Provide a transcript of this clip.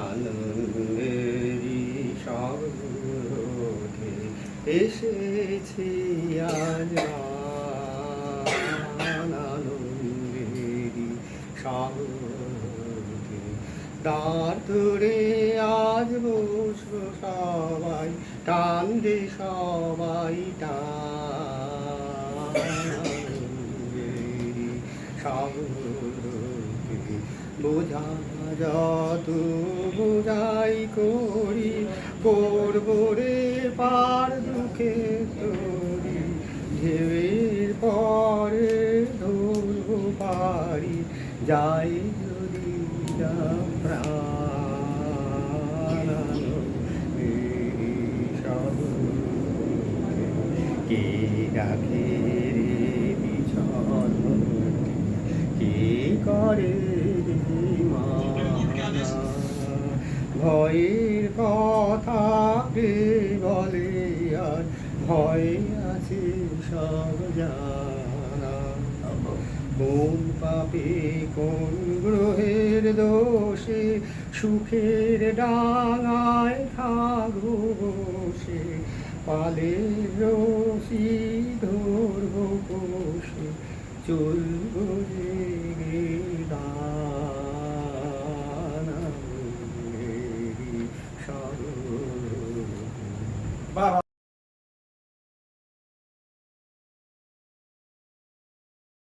আনন্দেরই স্বর্গে এসেছি আজ আনন্দেরই স্বর্গে দ্বার ধরে আজ বসবো সবাই টান দে সবাই টান স্বর্গে বোঝা যত বোঝাই করি, করব রে পার দুঃখে তরি। ঢেউয়ের পরে ধরবো পারি, যাই যদি প্রাণ। স্বর্গে কে ডাকে রে বিছন কে করে? ভয়ের কথা বলে আর ভয় আছে সব জানা। কোন পাপে কোন গ্রহের দোষে, সুখের ডাঙায় থাকব বসে। পালের রশি ধরবো বসে। চলবো বাহ বাহ